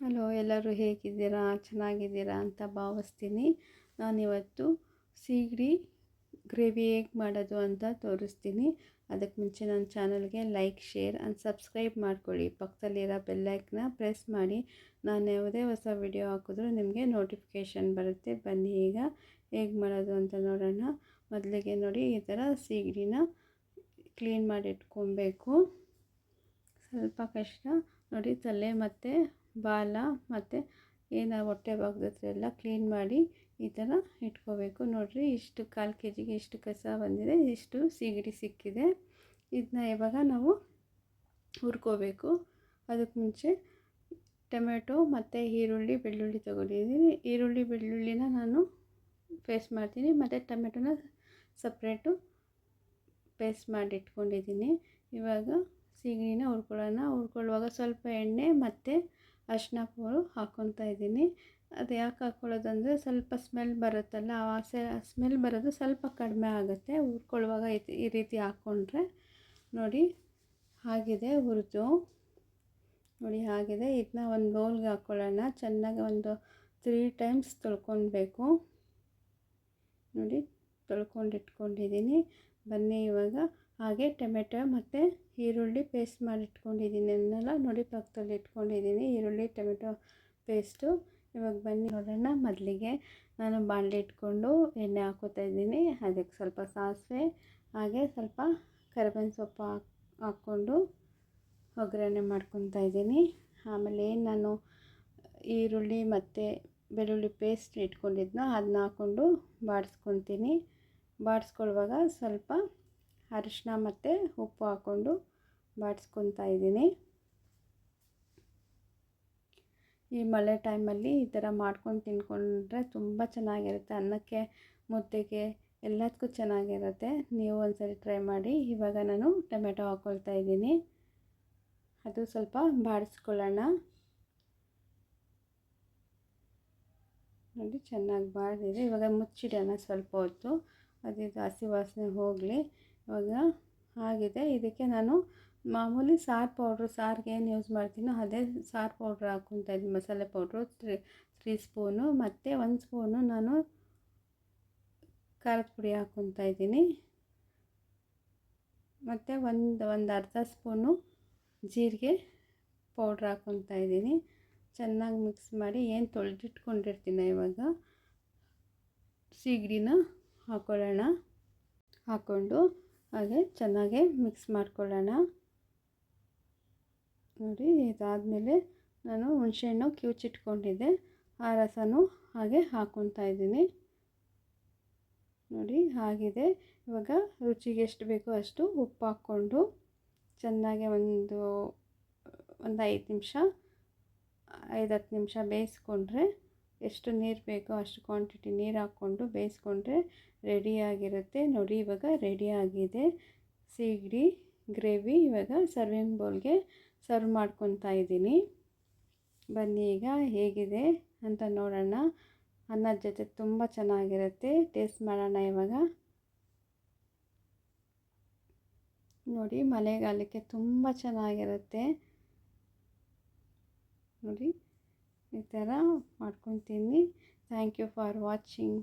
Hello, ಎಲ್ಲರೂ ಹೇಗಿದ್ದೀರಾ? ಚೆನ್ನಾಗಿದ್ದೀರಾ ಅಂತ ಭಾವಿಸ್ತೀನಿ. ನಾನಿವತ್ತು ಸೀಗಡಿ ಗ್ರೇವಿ ಹೇಗೆ ಮಾಡೋದು ಅಂತ ತೋರಿಸ್ತೀನಿ. ಅದಕ್ಕೆ ಮುಂಚೆ ನನ್ನ ಚಾನಲ್ಗೆ ಲೈಕ್, ಶೇರ್ ಆ್ಯಂಡ್ ಸಬ್ಸ್ಕ್ರೈಬ್ ಮಾಡ್ಕೊಳ್ಳಿ. ಪಕ್ಕದಲ್ಲಿರೋ ಬೆಲ್ಲೈಕ್ನ ಪ್ರೆಸ್ ಮಾಡಿ. ನಾನು ಯಾವುದೇ ಹೊಸ ವಿಡಿಯೋ ಹಾಕಿದ್ರೂ ನಿಮಗೆ ನೋಟಿಫಿಕೇಷನ್ ಬರುತ್ತೆ. ಬನ್ನಿ ಈಗ ಹೇಗೆ ಮಾಡೋದು ಅಂತ ನೋಡೋಣ. ಮೊದಲಿಗೆ ನೋಡಿ, ಈ ಥರ ಸೀಗಡಿನ ಕ್ಲೀನ್ ಮಾಡಿ ಇಟ್ಕೊಬೇಕು. ಸ್ವಲ್ಪ ಕಷ್ಟ. ನೋಡಿ, ತಲೆ ಮತ್ತು ಬಾಲ ಮತ್ತು ಏನು ಹೊಟ್ಟೆ ಭಾಗದ ಹತ್ರ ಎಲ್ಲ ಕ್ಲೀನ್ ಮಾಡಿ ಈ ಥರ ಇಟ್ಕೋಬೇಕು. ನೋಡಿರಿ ಇಷ್ಟು ಕಾಲು ಕೆ ಜಿಗೆ ಇಷ್ಟು ಕಸ ಬಂದಿದೆ, ಇಷ್ಟು ಸೀಗಡಿ ಸಿಕ್ಕಿದೆ. ಇದನ್ನ ಇವಾಗ ನಾವು ಹುರ್ಕೋಬೇಕು. ಅದಕ್ಕೆ ಮುಂಚೆ ಟೊಮೆಟೊ ಮತ್ತು ಈರುಳ್ಳಿ, ಬೆಳ್ಳುಳ್ಳಿ ತೊಗೊಂಡಿದ್ದೀನಿ. ಈರುಳ್ಳಿ, ಬೆಳ್ಳುಳ್ಳಿನ ನಾನು ಪೇಸ್ಟ್ ಮಾಡ್ತೀನಿ. ಮತ್ತು ಟೊಮೆಟೊನ ಸಪ್ರೇಟು ಪೇಸ್ಟ್ ಮಾಡಿ ಇಟ್ಕೊಂಡಿದ್ದೀನಿ ಇವಾಗ ಸೀಗಡಿನ ಹುರ್ಕೊಳ್ಳೋಣ. ಹುರ್ಕೊಳ್ಳುವಾಗ ಸ್ವಲ್ಪ ಎಣ್ಣೆ ಮತ್ತು ಅರಿಶಿನ ಪೌಡು ಹಾಕ್ಕೊತಾ ಇದ್ದೀನಿ. ಅದು ಯಾಕೆ ಹಾಕ್ಕೊಳ್ಳೋದಂದರೆ ಸ್ವಲ್ಪ ಸ್ಮೆಲ್ ಬರುತ್ತಲ್ಲ, ಆ ಸ್ಮೆಲ್ ಬರೋದು ಸ್ವಲ್ಪ ಕಡಿಮೆ ಆಗುತ್ತೆ. ಹುರ್ಕೊಳ್ಳುವಾಗ ಈ ರೀತಿ ಹಾಕ್ಕೊಂಡ್ರೆ ನೋಡಿ ಆಗಿದೆ ಹುರಿದು. ನೋಡಿ ಆಗಿದೆ. ಇದನ್ನ ಒಂದು ಬೌಲ್ಗೆ ಹಾಕ್ಕೊಳ್ಳೋಣ ಚೆನ್ನಾಗಿ ಒಂದು ತ್ರೀ ಟೈಮ್ಸ್ ತೊಳ್ಕೊಳ್ಬೇಕು. ನೋಡಿ ತೊಳ್ಕೊಂಡು ಇಟ್ಕೊಂಡಿದ್ದೀನಿ. ಬನ್ನಿ ಇವಾಗ ಹಾಗೆ ಟೊಮೆಟೊ ಮತ್ತು ಈರುಳ್ಳಿ ಪೇಸ್ಟ್ ಮಾಡಿ ಇಟ್ಕೊಂಡಿದ್ದೀನಿ ಅದನ್ನೆಲ್ಲ ನೋಡಿ ಪಕ್ಕದಲ್ಲಿ ಇಟ್ಕೊಂಡಿದ್ದೀನಿ. ಈರುಳ್ಳಿ, ಟೊಮೆಟೊ ಪೇಸ್ಟು ಇವಾಗ ಬನ್ನಿ ನೋಡೋಣ ಮೊದಲಿಗೆ. ನಾನು ಬಾಣಲೆ ಇಟ್ಕೊಂಡು ಎಣ್ಣೆ ಹಾಕೋತಾ ಇದ್ದೀನಿ. ಅದಕ್ಕೆ ಸ್ವಲ್ಪ ಸಾಸಿವೆ, ಹಾಗೆ ಸ್ವಲ್ಪ ಕರಿಬೇವಿನ ಸೊಪ್ಪು ಹಾಕಿ, ಹಾಕ್ಕೊಂಡು ಒಗ್ಗರಣೆ ಮಾಡ್ಕೊತಾ ಇದ್ದೀನಿ. ಆಮೇಲೆ ನಾನು ಈರುಳ್ಳಿ ಮತ್ತು ಬೆಳ್ಳುಳ್ಳಿ ಪೇಸ್ಟ್ ಇಟ್ಕೊಂಡಿದ್ನೋ ಅದನ್ನ ಹಾಕ್ಕೊಂಡು ಬಾಡಿಸ್ಕೊತೀನಿ. ಬಾಡಿಸ್ಕೊಳ್ಳುವಾಗ ಸ್ವಲ್ಪ ಅರಿಶಿನ ಮತ್ತು ಉಪ್ಪು ಹಾಕ್ಕೊಂಡು ಬಾಡಿಸ್ಕೊತಾ ಇದ್ದೀನಿ. ಈ ಮಳೆ ಟೈಮಲ್ಲಿ ಈ ಥರ ಮಾಡ್ಕೊಂಡು ತಿನ್ಕೊಂಡ್ರೆ ತುಂಬ ಚೆನ್ನಾಗಿರುತ್ತೆ. ಅನ್ನಕ್ಕೆ, ಮುದ್ದೆಗೆ ಎಲ್ಲದಕ್ಕೂ ಚೆನ್ನಾಗಿರುತ್ತೆ. ನೀವು ಒಂದ್ಸರಿ ಟ್ರೈ ಮಾಡಿ. ಇವಾಗ ನಾನು ಟೊಮೆಟೊ ಹಾಕ್ಕೊಳ್ತಾ ಇದ್ದೀನಿ. ಅದು ಸ್ವಲ್ಪ ಬಾಡಿಸ್ಕೊಳ್ಳೋಣ. ನೋಡಿ, ಚೆನ್ನಾಗಿ ಬಾಡಿದೆ ಇವಾಗ ಮುಚ್ಚಿಡೋಣ ಸ್ವಲ್ಪ ಹೊತ್ತು. ಅದು ಹಸಿ ವಾಸನೆ ಹೋಗಲಿ. ಇವಾಗ ಆಗಿದೆ. ಇದಕ್ಕೆ ನಾನು ಮಾಮೂಲಿ ಸಾರು ಪೌಡ್ರು, ಸಾರಿಗೆ ಏನು ಯೂಸ್ ಮಾಡ್ತೀನೋ ಅದೇ ಸಾರು ಪೌಡ್ರ್ ಹಾಕ್ಕೊತಾ ಇದ್ದೀನಿ. ಮಸಾಲೆ ಪೌಡ್ರು, ತ್ರೀ ತ್ರೀ ಸ್ಪೂನು ಮತ್ತು ಒಂದು ಸ್ಪೂನು ನಾನು ಖಾರದ ಪುಡಿ ಹಾಕ್ಕೊತಾ ಇದ್ದೀನಿ. ಮತ್ತು ಒಂದು ಒಂದು ಅರ್ಧ ಸ್ಪೂನು ಜೀರಿಗೆ ಪೌಡ್ರ್ ಹಾಕ್ಕೊತಾ ಇದ್ದೀನಿ. ಚೆನ್ನಾಗಿ ಮಿಕ್ಸ್ ಮಾಡಿ ಏನು ತೊಳೆದಿಟ್ಕೊಂಡಿರ್ತೀನಿ ಇವಾಗ ಸೀಗಡಿನ ಹಾಕ್ಕೊಳ್ಳೋಣ ಹಾಕ್ಕೊಂಡು ಹಾಗೆ ಚೆನ್ನಾಗೆ ಮಿಕ್ಸ್ ಮಾಡ್ಕೊಳ್ಳೋಣ. ನೋಡಿ, ಇದಾದಮೇಲೆ ನಾನು ಹುಣಸೆಹಣ್ಣು ಕಿವುಚಿಟ್ಕೊಂಡಿದ್ದೆ ಆ ರಸನೂ ಹಾಗೆ ಹಾಕ್ಕೊತಾ ಇದ್ದೀನಿ. ನೋಡಿ, ಆಗಿದೆ. ಇವಾಗ ರುಚಿಗೆ ಎಷ್ಟು ಬೇಕೋ ಅಷ್ಟು ಉಪ್ಪು ಹಾಕ್ಕೊಂಡು ಚೆನ್ನಾಗಿ ಒಂದು ಒಂದು ಐದು ನಿಮಿಷ, ಐದು ಹತ್ತು ನಿಮಿಷ ಬೇಯಿಸ್ಕೊಂಡ್ರೆ ಎಷ್ಟು ನೀರು ಬೇಕೋ ಅಷ್ಟು ಕ್ವಾಂಟಿಟಿ ನೀರು ಹಾಕ್ಕೊಂಡು ಬೇಯಿಸ್ಕೊಂಡ್ರೆ ರೆಡಿಯಾಗಿರುತ್ತೆ ನೋಡಿ, ಇವಾಗ ರೆಡಿಯಾಗಿದೆ ಸೀಗಡಿ ಗ್ರೇವಿ ಇವಾಗ ಸರ್ವಿಂಗ್ ಬೌಲ್ಗೆ ಸರ್ವ್ ಮಾಡ್ಕೊತಾ ಇದ್ದೀನಿ. ಬನ್ನಿ ಈಗ ಹೇಗಿದೆ ಅಂತ ನೋಡೋಣ. ಅನ್ನದ ಜೊತೆ ತುಂಬ ಚೆನ್ನಾಗಿರುತ್ತೆ. ಟೇಸ್ಟ್ ಮಾಡೋಣ ಇವಾಗ. ನೋಡಿ, ಮಳೆಗಾಲಕ್ಕೆ ತುಂಬ ಚೆನ್ನಾಗಿರುತ್ತೆ. ನೋಡಿ. ಈ ಥರ ಮಾಡ್ಕೊತೀನಿ ಥ್ಯಾಂಕ್ ಯು ಫಾರ್ ವಾಚಿಂಗ್